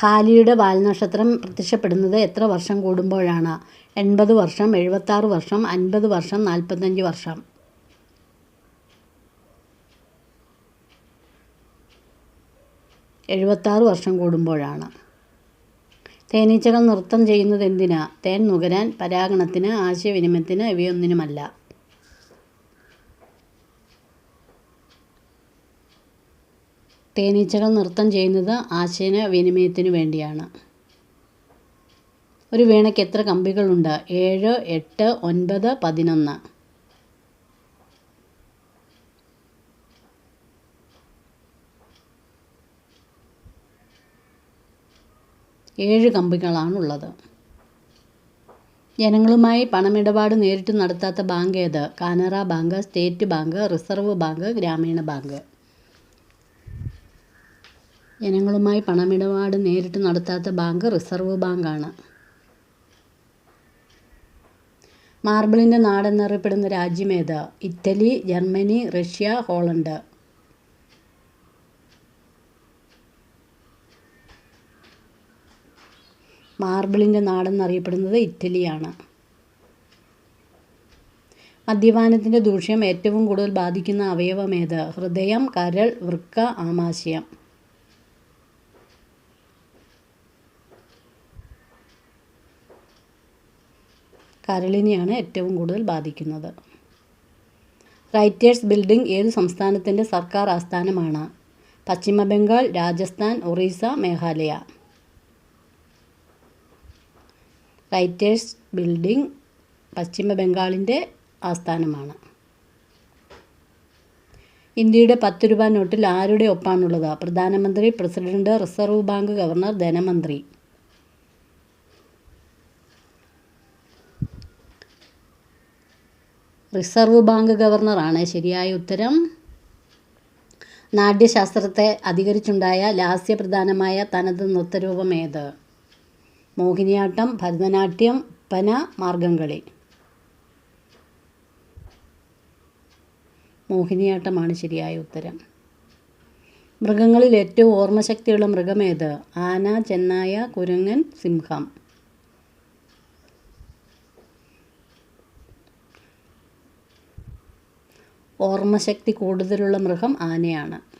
ഹാലിയുടെ വാൽനക്ഷത്രം പ്രത്യക്ഷപ്പെടുന്നത് എത്ര വർഷം കൂടുമ്പോഴാണ്? എൺപത് വർഷം എഴുപത്താറ് വർഷം അൻപത് വർഷം നാൽപ്പത്തഞ്ച് വർഷം. എഴുപത്താറ് വർഷം കൂടുമ്പോഴാണ്. തേനീച്ചകൾ നൃത്തം ചെയ്യുന്നത് എന്തിനാ? തേൻ നുകരാൻ പരാഗണത്തിന് ആശയവിനിമയത്തിന് ഇവയൊന്നിനുമല്ല. തേനീച്ചകൾ നൃത്തം ചെയ്യുന്നത് ആശയവിനിമയത്തിനു വേണ്ടിയാണ്. ഒരു വീണയ്ക്ക് എത്ര കമ്പികളുണ്ട്? ഏഴ് എട്ട് ഒൻപത് പതിനൊന്ന്. ഏഴ് കമ്പികളാണുള്ളത്. ജനങ്ങളുമായി പണമിടപാട് നേരിട്ട് നടത്താത്ത ബാങ്ക് ഏത്? Canara bank state bank reserve bank ഗ്രാമീണ ബാങ്ക്. ജനങ്ങളുമായി പണമിടപാട് നേരിട്ട് നടത്താത്ത ബാങ്ക് റിസർവ് ബാങ്കാണ്. മാർബിളിന്റെ നാടെന്നറിയപ്പെടുന്ന രാജ്യമേത് ഇറ്റലി ജർമ്മനി റഷ്യ ഹോളണ്ട്. മാർബിളിന്റെ നാടെന്നറിയപ്പെടുന്നത് ഇറ്റലിയാണ്. മദ്യപാനത്തിന്റെ ദൂഷ്യം ഏറ്റവും കൂടുതൽ ബാധിക്കുന്ന അവയവമേത് ഹൃദയം കരൾ വൃക്ക ആമാശയം. കരളിനെയാണ് ഏറ്റവും കൂടുതൽ ബാധിക്കുന്നത്. റൈറ്റേഴ്സ് ബിൽഡിംഗ് ഏത് സംസ്ഥാനത്തിന്റെ സർക്കാർ ആസ്ഥാനമാണ്? പശ്ചിമ ബംഗാൾ രാജസ്ഥാൻ ഒറീസ മേഘാലയ. റൈറ്റേഴ്സ് ബിൽഡിംഗ് പശ്ചിമ ബംഗാളിന്റെ ആസ്ഥാനമാണ്. ഇന്ത്യയുടെ പത്ത് രൂപ നോട്ടിൽ ആരുടെ ഒപ്പാണുള്ളത്? പ്രധാനമന്ത്രി പ്രസിഡന്റ് റിസർവ് ബാങ്ക് ഗവർണർ ധനമന്ത്രി. റിസർവ് ബാങ്ക് ഗവർണറാണ്. ശരിയായ ഉത്തരം. നാട്യശാസ്ത്രത്തെ അധികരിച്ചുണ്ടായ ലാസ്യപ്രധാനമായ തനത് നൃത്തരൂപം ഏത്? മോഹിനിയാട്ടം ഭരതനാട്യം പന മാർഗംകളി. മോഹിനിയാട്ടമാണ് ശരിയായ ഉത്തരം. മൃഗങ്ങളിൽ ഏറ്റവും ഓർമ്മശക്തിയുള്ള മൃഗമേത് ആന ചെന്നായ കുരങ്ങൻ സിംഹം. ഓർമ്മശക്തി കൂടുതലുള്ള മൃഗം ആനയാണ്.